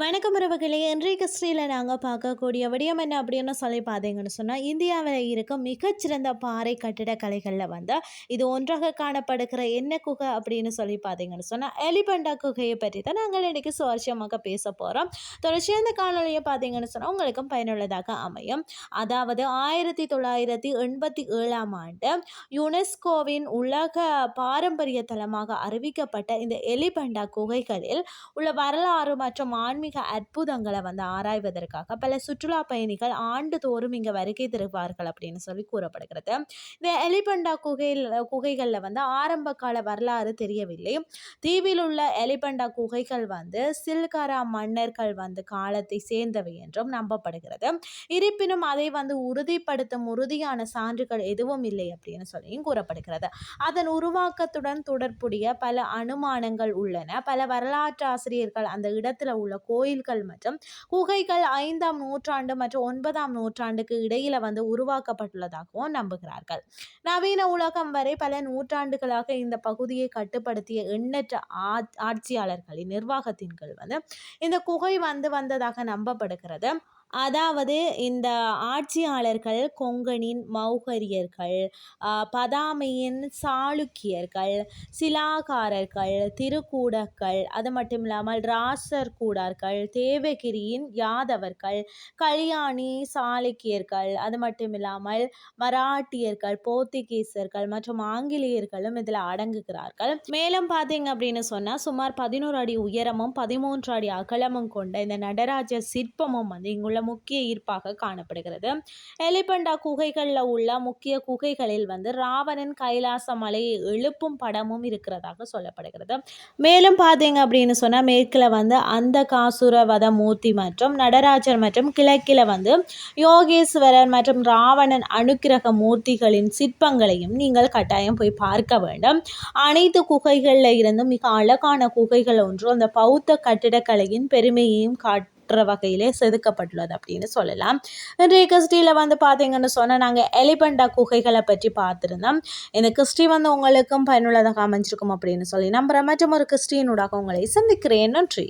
வணக்கம் உறவுகளே. இன்றைய கிறிஸ்டியில் நாங்கள் பார்க்கக்கூடிய விடயம் என்ன அப்படின்னு சொல்லி பார்த்தீங்கன்னு சொன்னால் இந்தியாவில் இருக்கும் மிகச்சிறந்த பாறை கட்டிடக்கலைகளில் வந்து இது ஒன்றாக காணப்படுகிற என்ன குகை அப்படின்னு சொல்லி பார்த்தீங்கன்னு சொன்னால் எலிபண்டா குகையை பற்றி தான் நாங்கள் இன்றைக்கி சுவாரஸ்யமாக பேச போகிறோம் தொடர்ச்சியாக இந்த காணொலியை பார்த்தீங்கன்னு சொன்னால் உங்களுக்கும் பயனுள்ளதாக அமையும். அதாவது ஆயிரத்தி தொள்ளாயிரத்தி எண்பத்தி ஏழாம் ஆண்டு யுனெஸ்கோவின் உலக பாரம்பரிய தலமாக அறிவிக்கப்பட்ட இந்த எலிபண்டா குகைகளில் உள்ள வரலாறு மற்றும் ஆன்மீக ஆன்மீக அற்புதங்களை வந்து ஆராய்வதற்காக பல சுற்றுலா பயணிகள் ஆண்டுதோறும் இங்கே வருகை தருவார்கள் அப்படின்னு சொல்லி கூறப்படுகிறது. இந்த எலிபண்டா குகையில் குகைகளில் வந்து ஆரம்ப கால வரலாறு தெரியவில்லை. தீவில் உள்ள எலிபண்டா குகைகள் வந்து சில்காரா மன்னர்கள் வந்து காலத்தை சேர்ந்தவை என்றும் நம்பப்படுகிறது. இருப்பினும் அதை வந்து உறுதிப்படுத்தும் உறுதியான சான்றுகள் எதுவும் இல்லை அப்படின்னு சொல்லியும் கூறப்படுகிறது. அதன் உருவாக்கத்துடன் தொடர்புடைய பல அனுமானங்கள் உள்ளன. பல வரலாற்று ஆசிரியர்கள் அந்த இடத்துல உள்ள கோயில்கள் மற்றும் குகைகள் ஐந்தாம் நூற்றாண்டு மற்றும் ஒன்பதாம் நூற்றாண்டுக்கு இடையில வந்து உருவாக்கப்பட்டுள்ளதாகவும் நம்புகிறார்கள். நவீன உலகம் வரை பல நூற்றாண்டுகளாக இந்த பகுதியை கட்டுப்படுத்திய எண்ணற்ற ஆட்சியாளர்களின் நிர்வாகத்தின் கீழ் வந்து இந்த குகை வந்து வந்ததாக நம்பப்படுகிறது. அதாவது இந்த ஆட்சியாளர்கள் கொங்கனின் மௌகரியர்கள் பதாமையின் சாளுக்கியர்கள் சிலாகாரர்கள் திருக்கூடர்கள் அது மட்டும் இல்லாமல் ராசர் கூடார்கள் தேவகிரியின் யாதவர்கள் கல்யாணி சாளுக்கியர்கள் அது மட்டும் இல்லாமல் மராட்டியர்கள் போர்த்துகீசர்கள் மற்றும் ஆங்கிலேயர்களும் இதில் அடங்குகிறார்கள். மேலும் பார்த்தீங்க அப்படின்னு சொன்னால் சுமார் பதினோரு அடி உயரமும் பதிமூன்று அடி அகலமும் கொண்ட இந்த நடராஜர் சிற்பமும் வந்து இங்குள்ள முக்கிய ஈர்ப்பாக காணப்படுகிறது. எலிபண்டா குகைகளில் உள்ள முக்கிய குகைகளில் வந்து ராவணன் கைலாச மலையை எழுப்பும் படமும் இருக்கிறதாக சொல்லப்படுகிறது. மேலும் பார்த்தீங்க அப்படின்னு சொன்னால் மேற்கில் வந்து அந்த காசுரவத மூர்த்தி மற்றும் நடராஜர் மற்றும் கிழக்கில் வந்து யோகேஸ்வரர் மற்றும் ராவணன் அனுக்கிரக மூர்த்திகளின் சிற்பங்களையும் நீங்கள் கட்டாயம் போய் பார்க்க வேண்டும். அனைத்து குகைகளில் இருந்தும் மிக அழகான குகைகள் ஒன்று. அந்த பௌத்த கட்டிடக்கலையின் பெருமையையும் காட் காட்டுற வகையிலே செதுக்கப்பட்டுள்ளது அப்படின்னு சொல்லலாம். இன்றைய கிறிஸ்டியில் வந்து பார்த்தீங்கன்னு சொன்னால் நாங்கள் எலிபண்டா குகைகளை பற்றி பார்த்துருந்தோம். இந்த கிறிஸ்டி வந்து உங்களுக்கும் பயனுள்ளதாக அமைஞ்சிருக்கும் அப்படின்னு சொல்லி நம்புகிற மற்றும் ஒரு கிறிஸ்டியனூடாக உங்களை சந்திக்கிறேன். நன்றி.